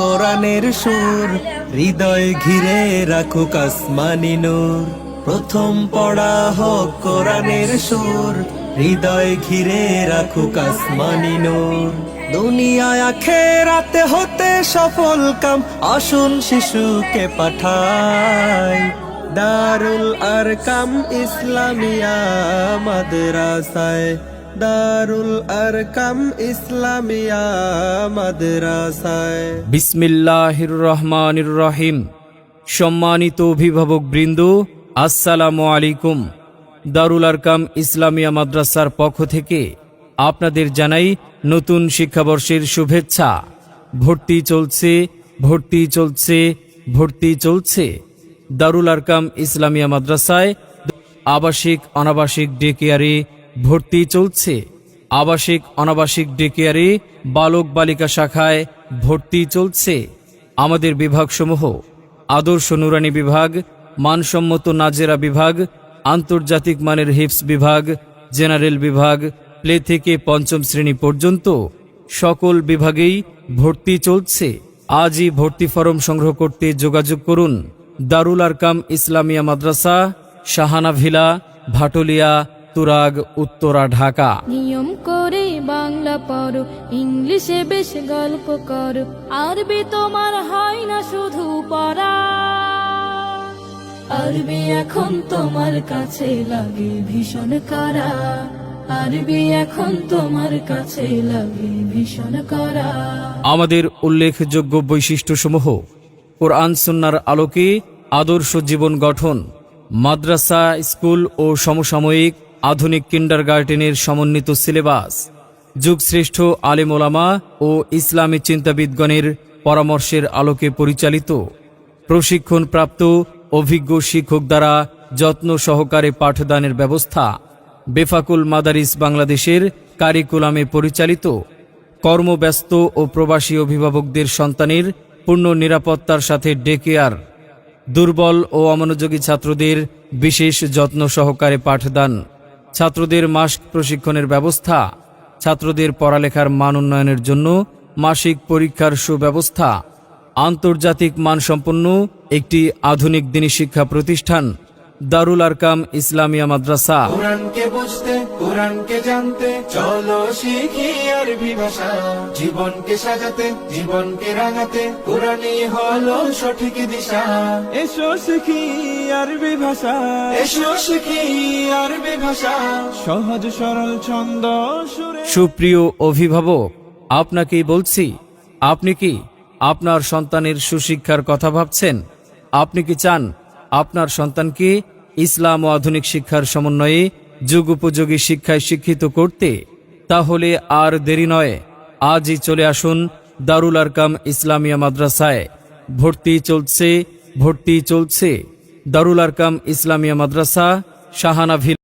কোরআনের সুর। হৃদয় ঘিরে রাখুক আসমানি নূর। প্রথম পড়া হোক কোরআনের সুর। হৃদয় ঘিরে রাখুক আসমানি নূর। দুনিয়ায় আখেরাতে হতে সফল কাম আসুন শিশুকে পাঠায় দারুল আরকাম ইসলামিয়া মাদ্রাসায় দারুল আরকাম ইসলামিয়া মাদ্রাসায়। বিসমিল্লাহির রহমানির রহিম। সম্মানিত অভিভাবক বৃন্দ, আসসালামু আলাইকুম। দারুল আরকাম ইসলামিয়া মাদ্রাসার পক্ষ থেকে আপনাদের জানাই নতুন শিক্ষাবর্ষের শুভেচ্ছা। ভর্তি চলছে ভর্তি চলছে ভর্তি চলছে। দারুল আরকাম ইসলামিয়া মাদ্রাসায় আবাসিক, অনাবাসিক ডে কেয়ারে ভর্তি চলছে। আবাসিক, অনাবাসিক ডে কেয়ারে বালক বালিকা শাখায় ভর্তি চলছে। আমাদের বিভাগসমূহ, আদর্শ নুরানি বিভাগ, মানসম্মত নাজেরা বিভাগ, আন্তর্জাতিক মানের হিপস বিভাগ, জেনারেল বিভাগ, প্লে থেকে পঞ্চম শ্রেণি পর্যন্ত সকল বিভাগেই ভর্তি চলছে। আজই ভর্তি ফরম সংগ্রহ করতে যোগাযোগ করুন। দারুল আরকাম ইসলামিয়া মাদ্রাসা, শাহানা ভিলা, ভাটুলিয়া তুরাগ উত্তরা ঢাকা। নিয়ম করে বাংলা পড়ো ইংলিশে বেশ গল্প করো। আরবি তোমার হয় না শুধু পড়া। আরবি এখন তোমার কাছে লাগে ভীষণ করা। আরবি এখন তোমার কাছে লাগে ভীষণ করা। আমাদের উল্লেখযোগ্য বৈশিষ্ট্যসমূহ কোরআন সুন্নার আলোকে আদর্শ জীবন গঠন মাদ্রাসা স্কুল ও সমসাময়িক আধুনিক কিন্ডারগার্টেনের সমন্বিত সিলেবাস, যুগশ্রেষ্ঠ আলেম ওলামা ও ইসলামী চিন্তাবিদগণের পরামর্শের আলোকে পরিচালিত। প্রশিক্ষণপ্রাপ্ত অভিজ্ঞ শিক্ষক দ্বারা যত্ন সহকারে পাঠদানের ব্যবস্থা বেফাকুল মাদারিস বাংলাদেশের কারিকুলামে পরিচালিত। কর্মব্যস্ত ও প্রবাসী অভিভাবকদের সন্তানের পূর্ণ নিরাপত্তার সাথে ডেকেয়ার। দুর্বল ও অমনোযোগী ছাত্রদের বিশেষ যত্ন সহকারে পাঠদান। ছাত্রদের মাস্ক প্রশিক্ষণের ব্যবস্থা, ছাত্রদের পড়ালেখার মান উন্নয়নের জন্য মাসিক পরীক্ষার সুব্যবস্থা, আন্তর্জাতিক মানসম্পন্ন একটি আধুনিক দিনী শিক্ষা প্রতিষ্ঠান দারুল আরকাম ইসলামিয়া মাদ্রাসা। কোরআনকে বুঝতে কোরআনকে জানতে চলো শিখি আরবি ভাষা। জীবনকে সাজাতে জীবনকে রাঙাতে কোরআনই হলো সঠিক দিশা। এসো শিখি আরবি ভাষা। এসো শিখি আরবি ভাষা। সহজ সরল ছন্দ সুরে। সুপ্রিয় অভিভাবক আপনাকেই বলছি আপনি কি আপনার সন্তানের সুশিক্ষার কথা ভাবছেন? আপনি কি চান আপনার সন্তানকে ইসলাম ও আধুনিক শিক্ষার সমন্বয়ে যুগ উপযোগী শিক্ষায় শিক্ষিত করতে, তাহলে আর দেরি নয়। আজই চলে আসুন দারুল আরকাম ইসলামিয়া মাদ্রাসায়। ভর্তি চলছে ভর্তি চলছে। দারুল আরকাম ইসলামিয়া মাদ্রাসা শাহানা ভিল